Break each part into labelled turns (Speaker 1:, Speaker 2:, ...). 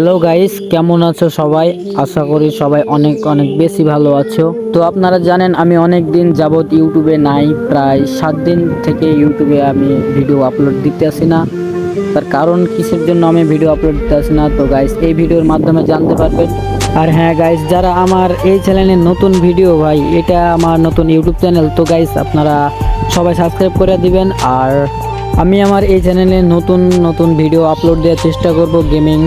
Speaker 1: Hello guys কেমন আছো সবাই? আশা করি সবাই অনেক অনেক বেশি ভালো আছো। তো আপনারা জানেন, আমি অনেক দিন যাবৎ ইউটিউবে নাই। প্রায় সাত দিন থেকে ইউটিউবে আমি ভিডিও আপলোড দিতে আসি না। তার কারণ কিসের জন্য আমি ভিডিও আপলোড দিতে আসি না? তো গাইস এই ভিডিওর মাধ্যমে জানতে পারবেন। আর হ্যাঁ গাইস যারা আমার এই চ্যানেলের নতুন ভিডিও, ভাই, এটা আমার নতুন ইউটিউব চ্যানেল তো গাইস আপনারা সবাই সাবস্ক্রাইব করে দিবেন। আর আমি আমার এই চ্যানেলে নতুন নতুন ভিডিও আপলোড দেওয়ার চেষ্টা করব গেমিং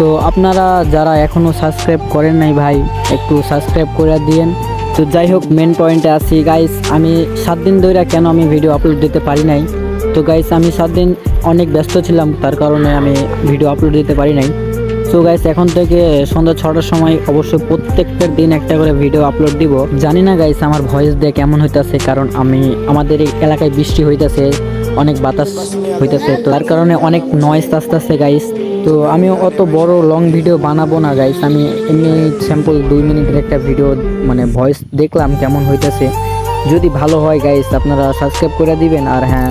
Speaker 1: তো আপনারা যারা এখনও সাবস্ক্রাইব করেন নাই ভাই, একটু সাবস্ক্রাইব করে দিয়েন। তো যাই হোক মেন পয়েন্টে আসি গাইস আমি সাত দিন ধরে কেন আমি ভিডিও আপলোড দিতে পারি নাই? তো গাইস আমি সাত দিন অনেক ব্যস্ত ছিলাম, তার কারণে আমি ভিডিও আপলোড দিতে পারি নাই। সো গাইস এখন থেকে সন্ধ্যা ছটার সময় অবশ্যই প্রত্যেকটা দিন একটা করে ভিডিও আপলোড দিব। জানি না গাইস আমার ভয়েস দিয়ে কেমন হইতাছে, কারণ আমি, আমাদের এই এলাকায় বৃষ্টি হইতাছে, অনেক বাতাস হইতাছে তার কারণে অনেক নয়েজ আসতেছে গাইস তো আমি অত বড় লং ভিডিও বানাবো না গাইস আমি এমনি স্যাম্পল দুই মিনিটের একটা ভিডিও মানে ভয়েস দেখলাম কেমন হইতাছে। যদি ভালো হয় গাইস আপনারা সাবস্ক্রাইব করে দিবেন। আর হ্যাঁ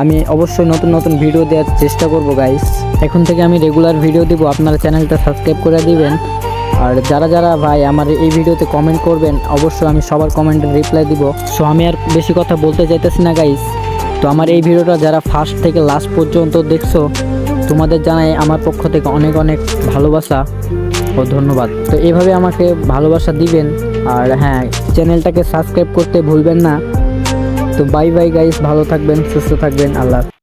Speaker 1: আমি অবশ্যই নতুন নতুন ভিডিও দেওয়ার চেষ্টা করব গাইস এখন থেকে আমি রেগুলার ভিডিও দিব, আপনারা চ্যানেলটা সাবস্ক্রাইব করে দিবেন। আর যারা যারা ভাই আমার এই ভিডিওতে কমেন্ট করবেন, অবশ্যই আমি সবার কমেন্টের রিপ্লাই দিব। সো আমি আর বেশি কথা বলতে চাইতেছি না গাইস তো আমার এই ভিডিওটা যারা ফার্স্ট থেকে লাস্ট পর্যন্ত দেখছ তোমাদের জানাই আমার পক্ষ থেকে অনেক অনেক ভালোবাসা ও ধন্যবাদ তো এভাবে আমাকে ভালোবাসা দিবেন আর হ্যাঁ চ্যানেলটাকে সাবস্ক্রাইব করতে ভুলবেন না তো বাই বাই গাইস ভালো থাকবেন, সুস্থ থাকবেন, আল্লাহ।